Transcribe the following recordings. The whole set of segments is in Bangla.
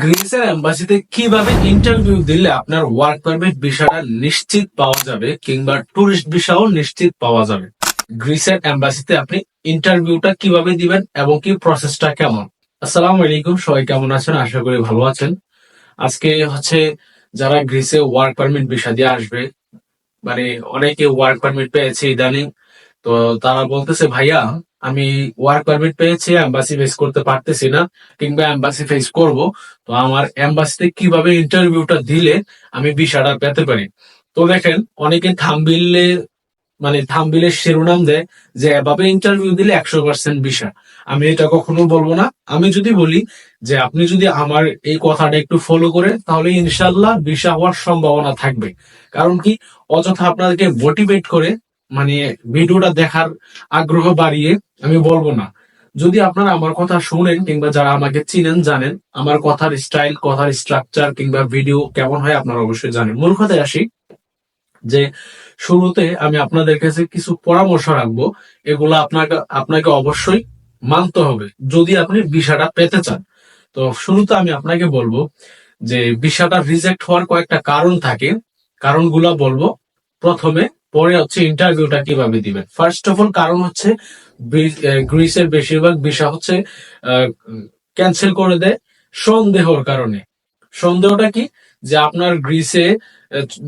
গ্রিসের এম্বাসিতে কীভাবে ইন্টারভিউ দিলে আপনার ওয়ার্ক পারমিট ভিসাটা নিশ্চিত পাওয়া যাবে কিংবা টুরিস্ট ভিসাও নিশ্চিত পাওয়া যাবে? গ্রিসের এম্বাসিতে আপনি ইন্টারভিউটা কীভাবে দিবেন এবং কি প্রসেসটা কেমন? আসসালামু আলাইকুম, সবাই কেমন আছেন? আশা করি ভালো আছেন। আজকে হচ্ছে যারা গ্রিসে ওয়ার্ক পারমিট ভিসা দিয়ে আসবে মানে অনেকে ওয়ার্ক পারমিট পেয়েছে ইদানিং, তো তারা বলতেছে, ভাইয়া আমি ওয়ার্ক পারমিট পেয়েছি এম্বাসি ফেস করতে পারতেছি না, কিংবা এম্বাসি ফেস করব। তো আমার এম্বাসিতে কীভাবে ইন্টারভিউটা দিলে আমি ভিসাটা পেতে পারি? তো দেখেন, অনেকে থামবিলে মানে থামবিলের শিরোনাম দেয় যে, এভাবে ইন্টারভিউ দিলে একশো পার্সেন্ট ভিসা আমি এটা কখনো বলব না। আমি যদি বলি যে, আপনি যদি আমার এই কথাটা একটু ফলো করে, তাহলে ইনশাল্লাহ ভিসা হওয়ার সম্ভাবনা থাকবে। কারণ কি, অযথা আপনাদেরকে মোটিভেট করে মানে ভিডিওটা দেখার আগ্রহ বাড়িয়ে আমি বলব না। যদি আপনারা আমার কথা শুনেন কিংবা যারা আমাকে চিনেন, জানেন, আমার কথার স্টাইল কথার স্ট্রাকচার কিংবা ভিডিও কেমন হয় আপনারা অবশ্যই জানেন। মূল কথায় আসি যে শুরুতে আমি আপনাদের কাছে কিছু পরামর্শ রাখব। এগুলো আপনাকে আপনাকে অবশ্যই মানতে হবে, যদি আপনি ভিসাটা পেতে চান। তো শুরুতে আমি আপনাকে বলব যে ভিসাটা রিজেক্ট হওয়ার কয়েকটা কারণ থাকে। কারণগুলা বলব। প্রথমে পরে হচ্ছে ইন্টারভিউটা কীভাবে দিবেন? ফার্স্ট অফ অল কারণ হচ্ছে গ্রিস- গ্রিসের বেশিরভাগ ভিসা হচ্ছে ক্যান্সেল করে দেয় সন্দেহর কারণে। সন্দেহটা কি? যে আপনার গ্রিসে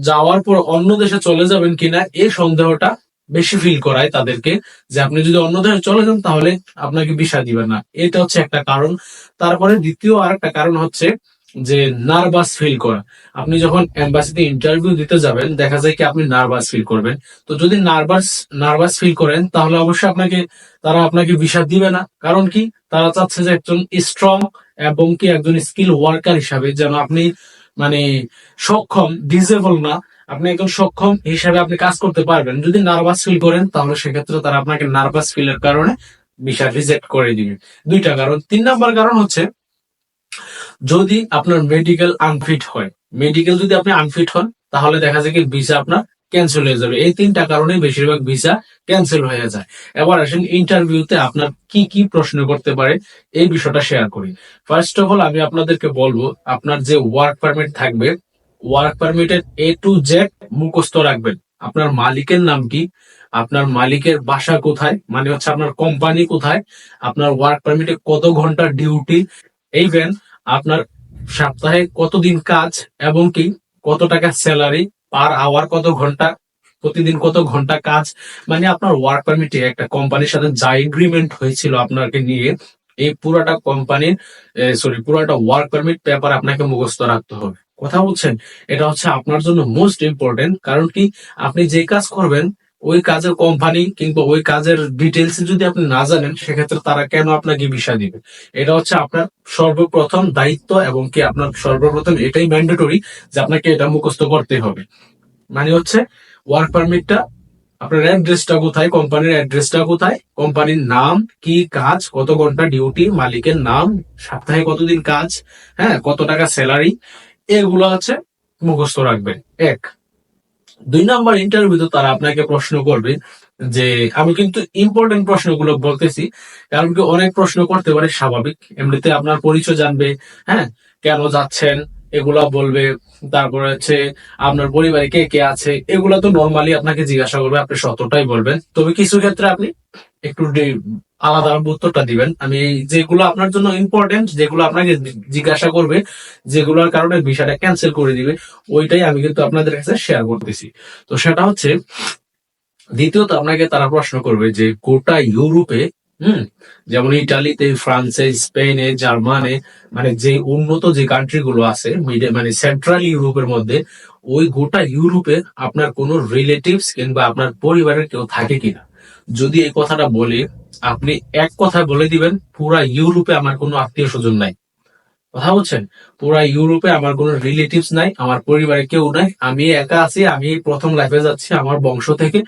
যাওয়ার পর অন্য দেশে চলে যাবেন কিনা, এই সন্দেহটা বেশি ফিল করায় তাদেরকে, যে আপনি যদি অন্য দেশে চলে যান, তাহলে আপনাকে ভিসা দিবেন না। এটা হচ্ছে একটা কারণ। তারপরে দ্বিতীয় আরেকটা কারণ হচ্ছে যে নার্ভাস ফিল করা। আপনি যখন এম্বাসিতে ইন্টারভিউ দিতে যাবেন, দেখা যায় কি আপনি নার্ভাস ফিল করবেন। তো যদি নার্ভাস নার্ভাস ফিল করেন, তাহলে অবশ্যই আপনাকে, তারা আপনাকে ভিসা দিবে না। কারণ কি? তারা চাচ্ছে যে একজন স্ট্রং এবং কি একজন স্কিল ওয়ার্কার হিসাবে যেন আপনি মানে সক্ষম ডিজেবল না, আপনি একজন সক্ষম হিসাবে আপনি কাজ করতে পারবেন। যদি নার্ভাস ফিল করেন, তাহলে সেক্ষেত্রে তারা আপনাকে নার্ভাস ফিলের কারণে ভিসা রিজেক্ট করে দিবে। দুইটা কারণ। তিন নাম্বার কারণ হচ্ছে যদি আপনার মেডিকেল আনফিট হয় মেডিকেল যদি আপনি আনফিট হন, তাহলে দেখা যায় কি ভিসা আপনার ক্যান্সেল হয়ে যাবে। এই তিনটা কারণে বেশিরভাগ ভিসা ক্যান্সেল হয়ে যায়। এবার আসেন ইন্টারভিউতে আপনার কি কি প্রশ্ন করতে পারে, এই বিষয়টা শেয়ার করি। ফার্স্ট অফ অল আমি আপনাদেরকে বলব, আপনার যে ওয়ার্ক পারমিট থাকবে ওয়ার্ক পারমিটের এ টু জেড মুখস্থ রাখবেন। আপনার মালিকের নাম কি? আপনার মালিকের বাসা কোথায়? মানে হচ্ছে আপনার কোম্পানি কোথায়? আপনার ওয়ার্ক পারমিটে কত ঘণ্টা ডিউটি এইভেন আপনার সপ্তাহে কতদিন কাজ এবং কি কত টাকা স্যালারি পার আওয়ার কত ঘণ্টা, প্রতিদিন কত ঘণ্টা কাজ? মানে আপনার ওয়ার্ক পারমিটে একটা কোম্পানির সাথে যা এগ্রিমেন্ট হয়েছিল আপনাকে নিয়ে, এই পুরাটা কোম্পানির সরি পুরাটা ওয়ার্ক পারমিট পেপার আপনাকে মুখস্থ রাখতে হবে। কথা বলছেন, এটা হচ্ছে আপনার জন্য মোস্ট ইম্পর্টেন্ট কারণ কি আপনি যে কাজ করবেন ওই কাজের কোম্পানি কিংবা ওই কাজের ডিটেলস যদি আপনি না জানেন, সেক্ষেত্রে তারা কেন আপনাকে ভিসা দিবে? এটা হচ্ছে আপনার সর্বপ্রথম দায়িত্ব এবং কি আপনার সর্বপ্রথম এটাই ম্যান্ডেটরি যে আপনাকে এটা মুখস্থ করতে হবে। মানে হচ্ছে ওয়ার্ক পারমিটটা আপনার অ্যাড্রেসটা কোথায় কোম্পানির অ্যাড্রেসটা কোথায় কোম্পানির নাম, কি কাজ, কত ঘণ্টা ডিউটি মালিকের নাম, সপ্তাহে কতদিন কাজ হ্যাঁ কত টাকা স্যালারি এগুলো হচ্ছে মুখস্থ রাখবেন। এক। দুই নাম্বার ইন্টারভিউতে তারা আপনাকে প্রশ্ন করবে যে, আমি কিন্তু ইম্পর্টেন্ট প্রশ্নগুলো বলতেছি, কারণ কি অনেক প্রশ্ন করতে পারে স্বাভাবিক। এমনিতে আপনার পরিচয় জানবে হ্যাঁ কেন যাচ্ছেন, এগুলা বলবে, তারপরে হচ্ছে আপনার পরিবারে কে কে আছে, এগুলা তো নর্মালি আপনাকে জিজ্ঞাসা করবে, আপনি সতটাই বলবেন। তবে কিছু ক্ষেত্রে আপনি একটু আলাদা উত্তরটা দিবেন। আমি যেগুলো আপনার জন্য ইম্পর্টেন্ট যেগুলো আপনাকে জিজ্ঞাসা করবে, যেগুলোর কারণে বিষয়টা ক্যান্সেল করে দিবে, ওইটাই আমি কিন্তু আপনাদের কাছে শেয়ার করতেছি। তো সেটা হচ্ছে, দ্বিতীয়ত আপনাকে তারা প্রশ্ন করবে যে গোটা ইউরোপে, হম, যেমন ইটালিতে, ফ্রান্সে, স্পেনে, জার্মানে মানে যে উন্নত যে কান্ট্রি গুলো আছে মানে সেন্ট্রাল ইউরোপের মধ্যে, ওই গোটা ইউরোপে আপনার কোনো রিলেটিভস কিংবা আপনার পরিবারের কেউ থাকে কিনা। যদি এই কথাটা বলি, আপনি এক কথা বলে দিবেন, পুরা ইউরোপে আমার কোনো আত্মীয় স্বজন নাই। কথা বলছেন? পুরা ইউরোপে আমার কোনো রিলেটিভস নাই, আমার পরিবারে কেউ নাই। আমি একা আছি, আমি প্রথম লাইফে যাচ্ছি আমার বংশ থেকে।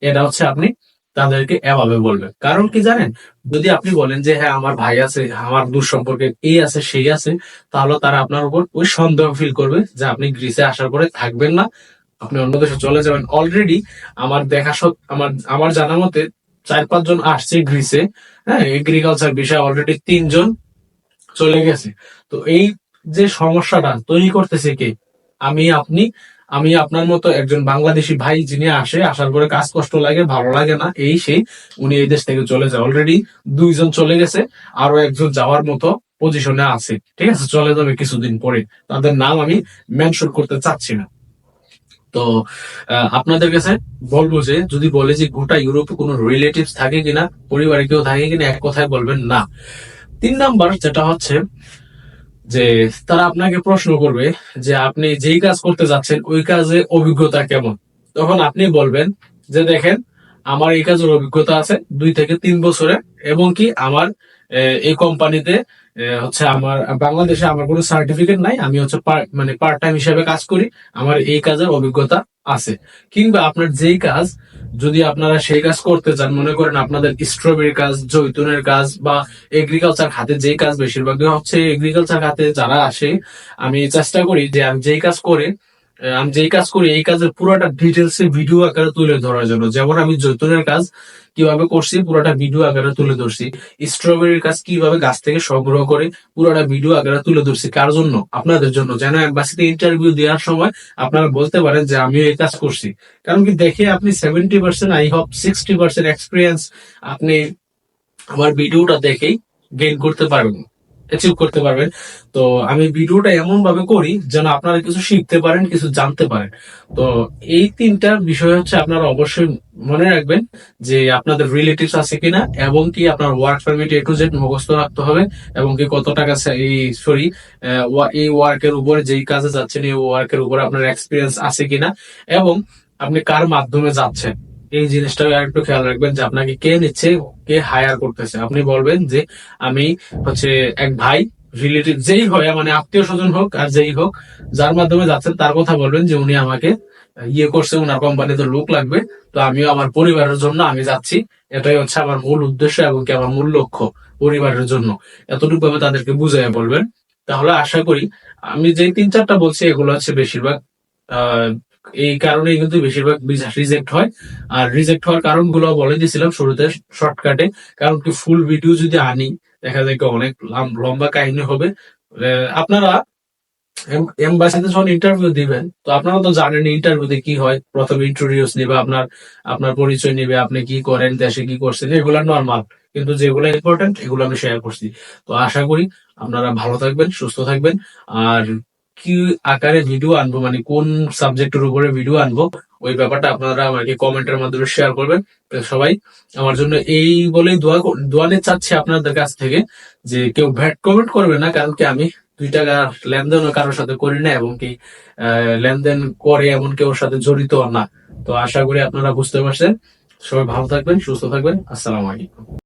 এটা হচ্ছে আপনি তাদেরকে এভাবে বলবেন। কারণ কি জানেন? যদি আপনি বলেন যে হ্যাঁ আমার ভাই আছে, আমার দূর সম্পর্কে এই আছে, সেই আছে, তাহলে তারা আপনার উপর ওই সন্দেহ ফিল করবে যে আপনি গ্রিসে আসার পরে থাকবেন না। আপনি অন্য দেশে চলে যাবেন। অলরেডি আমার দেখা আমার আমার জানা মতে চার পাঁচজন আসছে গ্রিসে। হ্যাঁ এগ্রিকালচার বিষয়ে অলরেডি তিনজন চলে গেছে। তো এই যে সমস্যাটা তৈরি করতেছে কে? আমি, আপনি, আমি আপনার মতো একজন বাংলাদেশি ভাই যিনি আসে, আসার পরে কাজ কষ্ট লাগে, ভালো লাগে না, এই সেই, উনি এই দেশ থেকে চলে যায়। অলরেডি দুইজন চলে গেছে, আরও একজন যাওয়ার মতো পজিশনে আছে। ঠিক আছে, চলে যাবে কিছুদিন পরে। তাদের নাম আমি মেনশন করতে চাচ্ছি না। তো আপনাদের কাছে বলব যে, যদি বলে যে গোটা ইউরোপে কোনো রিলেটিভস থাকে কিনা, পরিবারে কেউ থাকে কিনা, এক কথায় বলবেন না। তিন নাম্বার যেটা হচ্ছে যে, তারা আপনাকে প্রশ্ন করবে যে, আপনি যেই কাজ করতে যাচ্ছেন, ওই কাজে অভিজ্ঞতা কেমন? তখন আপনি বলবেন যে, দেখেন, আমার এই কাজের অভিজ্ঞতা আছে দুই থেকে তিন বছরের এবং কি আমার এই কোম্পানিতে হচ্ছে আমার, বাংলাদেশে আমার কোনো সার্টিফিকেট নাই, আমি হচ্ছে মানে পার্ট টাইম হিসেবে কাজ করি, আমার এই কাজের অভিজ্ঞতা আছে। কিংবা আপনার যেই কাজ, যদি আপনারা সেই কাজ করতে চান, মনে করেন আপনাদের স্ট্রবেরি কাজ, জৈতুনের কাজ, বা এগ্রিকালচার খাতে যে কাজ বেশিরভাগ, হচ্ছে এগ্রিকালচার খাতে যারা আসে, আমি চেষ্টা করি যে আমি যেই কাজ করে আমি যেই কাজ করি, এই কাজের পুরোটা ডিটেলস ভিডিও আকারে তুলে ধরার জন্য। যেমন আমি জৈতুনের কাজ কীভাবে করছি, পুরোটা ভিডিও আকারে তুলে ধরছি। স্ট্রবেরির কাজ কীভাবে গাছ থেকে সংগ্রহ করে, পুরোটা ভিডিও আকারে তুলে ধরছি। কার জন্য? আপনাদের জন্য। যেন এম্বাসিতে ইন্টারভিউ দেওয়ার সময় আপনারা বলতে পারেন যে, আমিও এই কাজ করছি। কারণ কি, দেখে আপনি seventy percent I hope sixty percent experience আপনি আমার ভিডিওটা দেখেই গেইন করতে পারবেন। অ্যাচিভ করতে পারবেন। তো আমি ভিডিওটা এমন ভাবে করি যেন আপনারা কিছু শিখতে পারেন, কিছু জানতে পারেন। তো এই তিনটা বিষয় হচ্ছে আপনারা অবশ্যই মনে রাখবেন যে আপনাদের রিলেটিভস আছে কিনা এবং কি আপনার work permit A to Z মুখস্থ রাখতে হবে এবং কি কত টাকা এই সরি এই ওয়ার্কের উপরে যেই কাজে যাচ্ছেন, এই ওয়ার্কের উপরে আপনার এক্সপিরিয়েন্স আছে কিনা এবং আপনি কার মাধ্যমে যাচ্ছেন। এই জিনিসটা একটু খেয়াল রাখবেন যে আপনাকে কে নিচ্ছে, কে হায়ার করতেছে। আপনি বলবেন যে আমি হচ্ছে এক ভাই রিলেটিভ যেই হয় মানে আত্মীয় স্বজন হোক আর যেই হোক, যার মাধ্যমে যাচ্ছেন, তার কথা বলবেন যে উনি আমাকে ইয়ে করছে ওনার কোম্পানিতে লোক লাগবে। তো আমিও আমার পরিবারের জন্য আমি যাচ্ছি। এটাই হচ্ছে আমার মূল উদ্দেশ্য এবং কি আমার মূল লক্ষ্য পরিবারের জন্য। এতটুকু ভাবে তাদেরকে বুঝাই বলবেন। তাহলে আশা করি, আমি যে তিন চারটা বলছি, এগুলো হচ্ছে বেশিরভাগ এই কারণেই কিন্তু বেশিরভাগ রিজেক্ট হয়। আর রিজেক্ট হওয়ার কারণগুলো বলে দিয়েছিলাম শুরুতে শর্টকাটে কারণ কি ফুল ভিডিও যদি আনি, দেখা যায় অনেক লম্বা কাহিনী হবে। আপনারা এম্বাসিতে যখন ইন্টারভিউ দিবেন, তো আপনারা তো জানেন ইন্টারভিউতে কি হয়। প্রথমে ইন্ট্রোডিউস নিবে আপনার আপনার পরিচয় নিবে, আপনি কি করেন, দেশে কি করছেন, এগুলা নর্মাল কিন্তু যেগুলো ইম্পর্টেন্ট এগুলো আমি শেয়ার করছি। তো আশা করি আপনারা ভালো থাকবেন, সুস্থ থাকবেন। আর কি আকারে ভিডিও আনব? মানে কোন সাবজেক্টের উপরে ভিডিও আনব? ওই ব্যাপারটা আপনারা আমাকে কমেন্টের মাধ্যমে শেয়ার করবেন। সবাই, আমার জন্য এই বলেই দোয়া দোয়া নিয়ে চাচ্ছি আপনাদের কাছ থেকে যে কেউ ভ্যাট কমেন্ট করবে না, কারণ কি আমি দুই টাকা লেনদেনও কারোর সাথে করি না, এবং কি লেনদেন করে এমন কেউ সাথে জড়িত না। তো আশা করি আপনারা বুঝতে পারছেন। সবাই ভালো থাকবেন, সুস্থ থাকবেন। আসসালামু আলাইকুম।